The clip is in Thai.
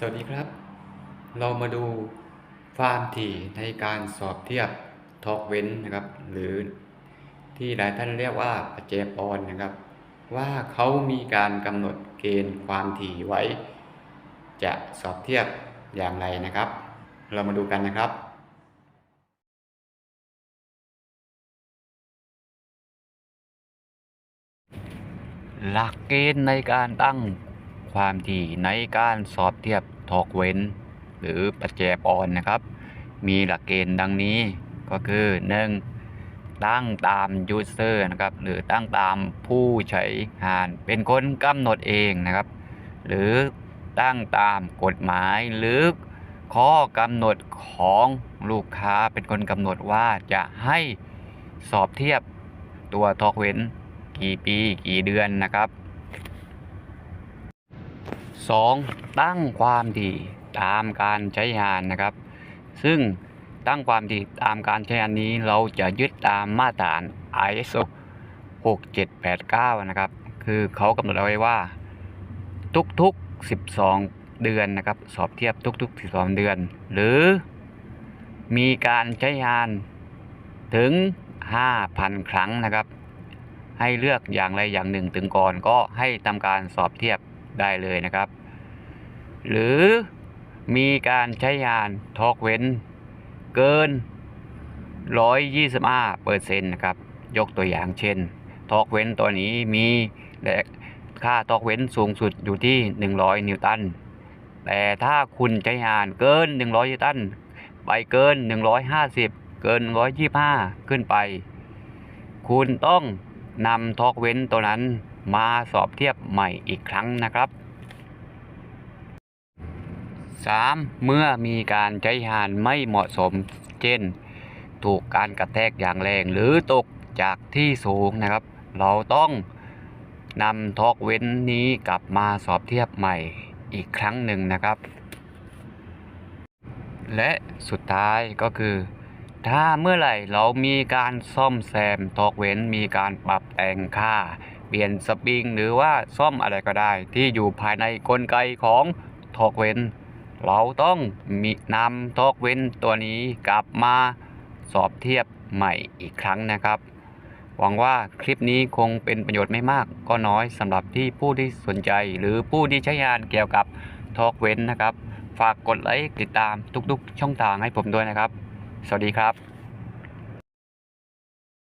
สวัสดีครับ เรามาดูความถี่ในการสอบเทียบทอกเว้นนะครับ หรือที่หลายท่านเรียกว่าปัจเจปอนนะครับ ว่าเขามีการกำหนดเกณฑ์ความถี่ไว้ จะสอบเทียบอย่างไรนะครับ เรามาดูกันนะครับหลักเกณฑ์ในการตั้ง ความถี่ในการสอบเทียบทอกเว้น หรือปัจเจปอนนะครับ มีหลักเกณฑ์ดังนี้ก็คือ 1. ตั้งตามยูเซอร์นะครับ หรือตั้งตามผู้ใช้งานเป็นคนกำหนดเองนะครับ หรือตั้งตามกฎหมายหรือข้อกำหนดของลูกค้าเป็นคนกำหนดว่าจะให้สอบเทียบตัวทอกเว้นกี่ปีกี่เดือนนะครับ 2. ตั้งความถี่ตามการใช้งานนะครับ ซึ่งตั้งความถี่ตามการใช้งานนี้เราจะยึดตามมาตรฐาน ISO 6789 นะครับ คือเขากำหนดเอาไว้ว่าทุกๆ 12 เดือนนะครับ สอบเทียบทุก ๆ 12 เดือน หรือมีการใช้งานถึง 5,000 ครั้งนะครับ ให้เลือกอย่างใดอย่างหนึ่งถึงก่อนก็ให้ทำการสอบเทียบได้เลยนะครับ หรือมีการใช้งานทอกเว้น เกิน 125เปอร์เซ็นต์นะครับ ยกตัวอย่างเช่น ทอกเว้นตัวนี้มีและค่าทอกเว้นสูงสุดอยู่ที่ 100 นิวตัน แต่ถ้าคุณใช้งานเกิน 100 นิวตัน ไปเกิน 150 เกิน 125 ขึ้นไป คุณต้องนำทอกเว้นตัวนั้นมาสอบเทียบใหม่อีกครั้งนะครับ 3. เมื่อมีการใช้งานไม่เหมาะสม เช่น ถูกการกระแทกอย่างแรงหรือตกจากที่สูงนะครับ เราต้องนำทอกเว้นนี้กลับมาสอบเทียบใหม่อีกครั้งหนึ่งนะครับ และสุดท้ายก็คือ ถ้าเมื่อไหร่เรามีการซ่อมแซมทอกเว้นมีการปรับแต่งค่า เปลี่ยนสปริงหรือว่าซ่อมอะไรก็ได้ ที่อยู่ภายในกลไกของทอกเว้น เราต้องมีนำทอกเว้นตัวนี้กลับมาสอบเทียบใหม่อีกครั้งนะครับ หวังว่าคลิปนี้คงเป็นประโยชน์ไม่มากก็น้อยสำหรับที่ผู้ที่สนใจ หรือผู้ที่ใช้งานเกี่ยวกับทอกเว้นนะครับ ฝากกดไลค์ติดตามทุกๆ ช่องทางให้ผมด้วยนะครับ สวัสดีครับ